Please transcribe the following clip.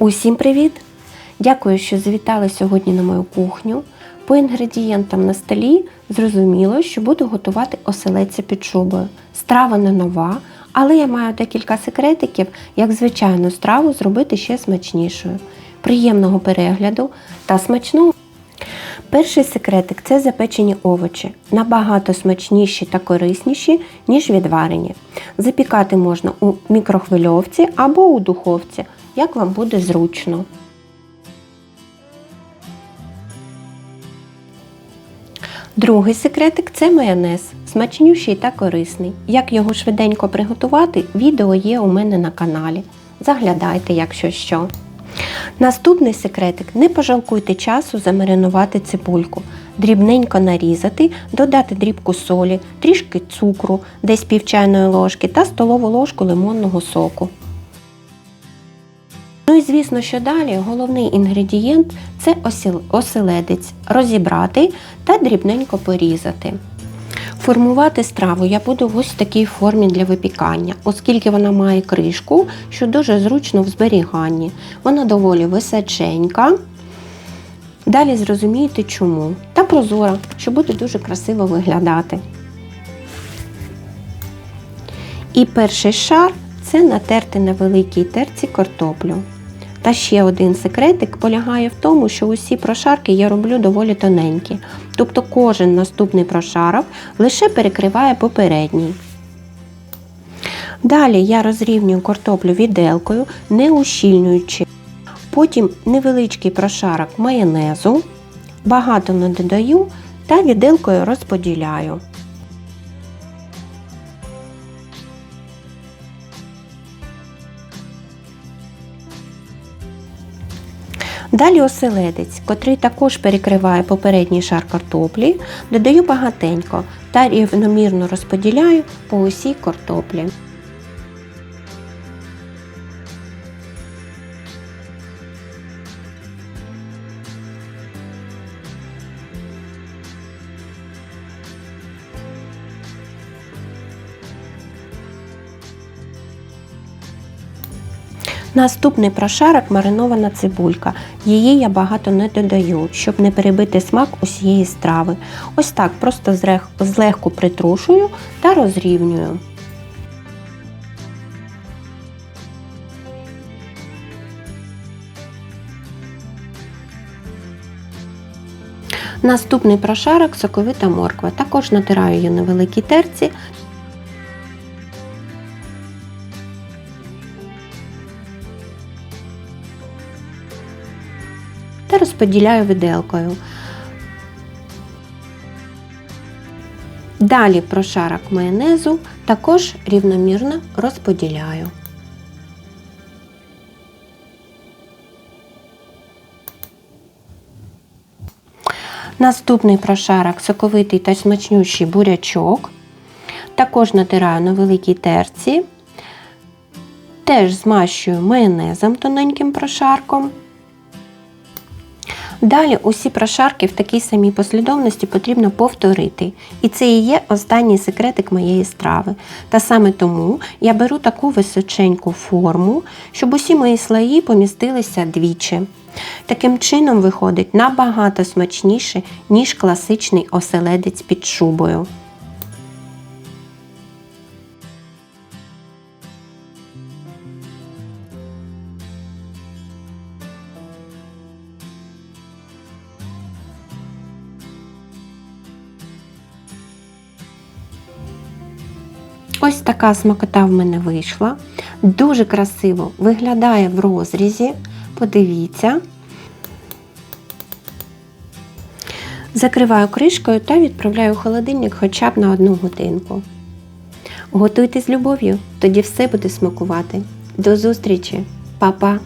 Усім привіт! Дякую, що завітали сьогодні на мою кухню. По інгредієнтам на столі зрозуміло, що буду готувати оселедця під шубою. Страва не нова, але я маю декілька секретиків, як звичайну страву зробити ще смачнішою. Приємного перегляду та смачного! Перший секретик це запечені овочі, набагато смачніші та корисніші, ніж відварені. Запікати можна у мікрохвильовці або у духовці, як вам буде зручно. Другий секретик це майонез, смачнющий та корисний. Як його швиденько приготувати, відео є у мене на каналі. Заглядайте, якщо що. Наступний секретик не пожалкуйте часу замаринувати цибульку. Дрібненько нарізати, додати дрібку солі, трішки цукру, десь пів чайної ложки та столову ложку лимонного соку. Ну і звісно, що далі головний інгредієнт це оселедець. Розібрати та дрібненько порізати. Формувати страву я буду в ось такій формі для випікання, оскільки вона має кришку, що дуже зручно в зберіганні. Вона доволі височенька. Далі зрозумієте чому. Та прозора, що буде дуже красиво виглядати. І перший шар це натерти на великій терці картоплю. Та ще один секретик полягає в тому, що усі прошарки я роблю доволі тоненькі. Тобто кожен наступний прошарок лише перекриває попередній. Далі я розрівнюю картоплю віделкою, не ущільнюючи. Потім невеличкий прошарок майонезу, багато не додаю та віделкою розподіляю. Далі оселедець, котрий також перекриває попередній шар картоплі, додаю багатенько та рівномірно розподіляю по усій картоплі. Наступний прошарок маринована цибулька. Її я багато не додаю, щоб не перебити смак усієї страви. Ось так просто злегку притрушую та розрівнюю. Наступний прошарок соковита морква. Також натираю її на великій терці та розподіляю виделкою. Далі прошарок майонезу також рівномірно розподіляю. Наступний прошарок соковитий та смачнющий бурячок. Також натираю на великій терці. Теж змащую майонезом тоненьким прошарком. Далі усі прошарки в такій самій послідовності потрібно повторити. І це і є останній секретик моєї страви. Та саме тому я беру таку височеньку форму, щоб усі мої слої помістилися двічі. Таким чином виходить набагато смачніше, ніж класичний оселедець під шубою. Ось така смакота в мене вийшла. Дуже красиво виглядає в розрізі. Подивіться. Закриваю кришкою та відправляю в холодильник хоча б на одну годинку. Готуйте з любов'ю, тоді все буде смакувати. До зустрічі, Па-па!